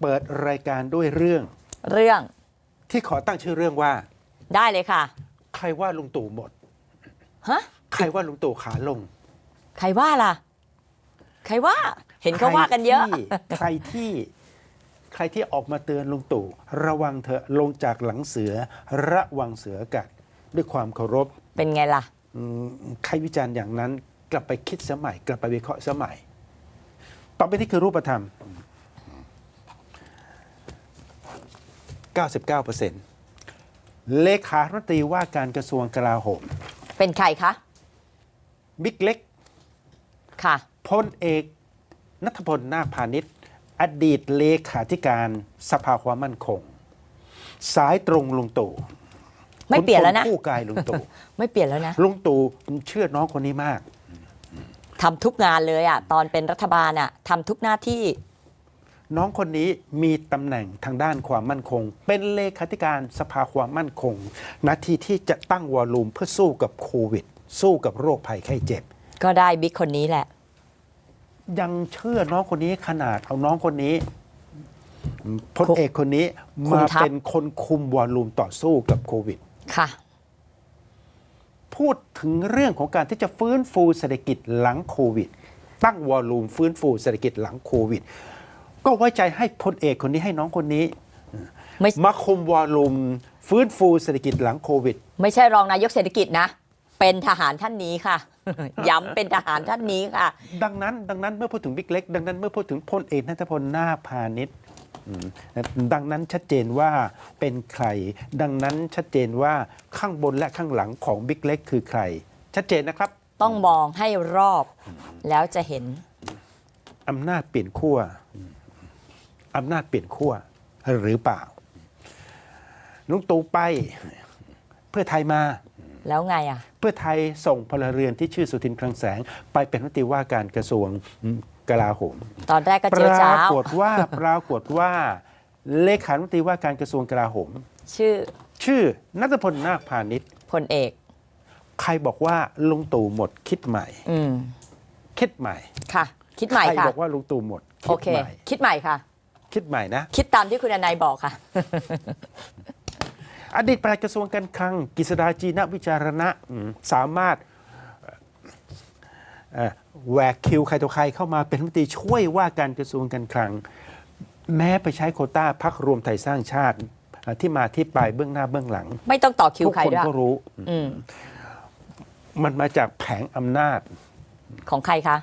เปิดรายการด้วยเรื่อง เรื่องที่ขอตั้งชื่อเรื่องว่า ได้เลยค่ะ ใครว่าลุงตู่หมด ฮะ ใครว่าลุงตู่ขาลง ใครว่าล่ะ ใครว่า เห็นเขาว่ากันเยอะ ใครที่ ใครที่ออกมาเตือนลุงตู่ระวังเถอะลงจากหลังเสือ ระวังเสือกัดด้วยความเคารพ เป็นไงล่ะอืมใครวิจารณ์อย่างนั้น กลับไปคิดสมัย กลับไปวิเคราะห์สมัยต่อไปนี้คือรูปธรรม 99%เลขารัฐมนตรีว่าการกระทรวงกลาโหมเป็นใครคะ บิ๊กเล็กค่ะ พลเอกนัทพลนาคพาณิชย์ อดีตเลขาธิการสภาความมั่นคง สายตรงลุงตู่ไม่เปลี่ยนแล้วนะขุพคู่กายลุงตู่ ไม่เปลี่ยนแล้วนะลุงตู่เชื่อน้องคนนี้มาก ทำทุกงานเลยอะ ตอนเป็นรัฐบาลอะทำทุกหน้าที่ น้องคนนี้มีตำแหน่งทางด้านความมั่นคง เป็นเลขาธิการสภาความมั่นคงหนาทีที่จะตั้งวอลลุ่มเพื่อสู้กับโควิด สู้กับโรคภัยไข้เจ็บ ก็ได้บิ๊กคนนี้แหละ ยังเชื่อน้องคนนี้ขนาดเอาน้องคนนี้พลคุมเอกคนนี้คุมมาทัพเป็นคนคุมวอลลุ่มต่อสู้กับโควิด ค่ะ พูดถึงเรื่องของการที่จะฟื้นฟูเศรษฐกิจหลังโควิด ตั้งวอลลุ่มฟื้นฟูเศรษฐกิจหลังโควิด ก็ไว้ใจให้พลเอกคนนี้ให้น้องคนนี้ ไม่ มาคุมวอลลุ่มฟื้นฟูเศรษฐกิจหลังโควิด ไม่ใช่รองนายกเศรษฐกิจนะ เป็นทหารท่านนี้ค่ะ ย้ำเป็นทหารท่านนี้ค่ะ ดังนั้น ดังนั้นเมื่อพูดถึงบิ๊กเล็ก ดังนั้นเมื่อพูดถึงพลเอกนัทพลนาคพาณิชย์อืมดังนั้นชัดเจนว่าเป็นใคร ดังนั้นชัดเจนว่าข้างบนและข้างหลังของบิ๊กเล็กคือใคร ชัดเจนนะครับต้องมองให้รอบ แล้วจะเห็นอำนาจเปลี่ยนขั้วอำนาจเปลี่ยนขั้วหรือเปล่าลุงตู่ไปเพื่อไทยมา แล้วไงอะ เพื่อไทยส่งพลเรือนที่ชื่อสุทินคลังแสง ไปเป็นรัฐมนตรีว่าการกระทรวงกลาโหม ตอนแรกก็ปเจียวจ้าราวกฏว่าปรากฏว่าเลขาธิการว่าการกระทรวงกลาโหม ชื่อ ชื่อนัทพลนาคพาณิชย์พลเอก ใครบอกว่าลุงตู่หมดคิดใหม่อืมคิดใหม่ค่ะ คิดใหม่ใครค่ะบอกว่าลุงตู่หมดโอคิดเคใหม่คิดใหม่ค่ะ คิดใหม่นะ คิดตามที่คุณอนายบอกค่ะ อดีตปลัดกระทรวงการคลังกฤษดาจีนวิจารณะอืมสามารถเอ่อแหวกคิวใครต่อใครเข้ามาเป็นรัฐมนตรีช่วยว่าการกระทรวงการคลัง แม้ไปใช้โควต้าพักรวมไทยสร้างชาติเอ่อที่มาที่ไปเบื้องหน้าเบื้องหลัง ไม่ต้องต่อคิวทุกใครคนด้วยก็รู้อืมมันมาจากแผงอำนาจของใครคะ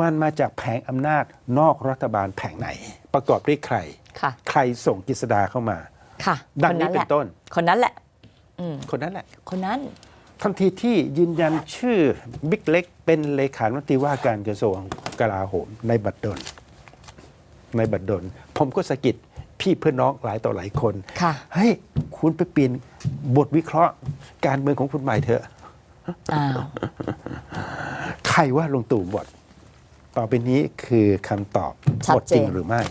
มันมาจากแผงอำนาจนอกรัฐบาลแผงไหน ประกอบด้วยใคร ค่ะ ใครส่งกฤษดาเข้ามา ค่ะดังคนนี้นั้นแหเป็ละนต้น คนนั้นแหละอืมคนนั้นแหละ คนนั้น ทันทีที่ยืนยันชื่อบิ๊กเล็ก เป็นเลขานุตีว่าการกระทรวงกลาโหมในบัดดล ในบัดดล ผมก็สะกิดพี่เพื่อนน้องหลายต่อหลายคนค่ะ เฮ้ยคุณไปเปลี่ยนบทวิเคราะห์ การเมืองของคุณใหม่เถอะอ้าว ใครว่าลงตู่หมด ต่อไปนี้คือคำตอบชัดหมดจริงเจนหรือไม่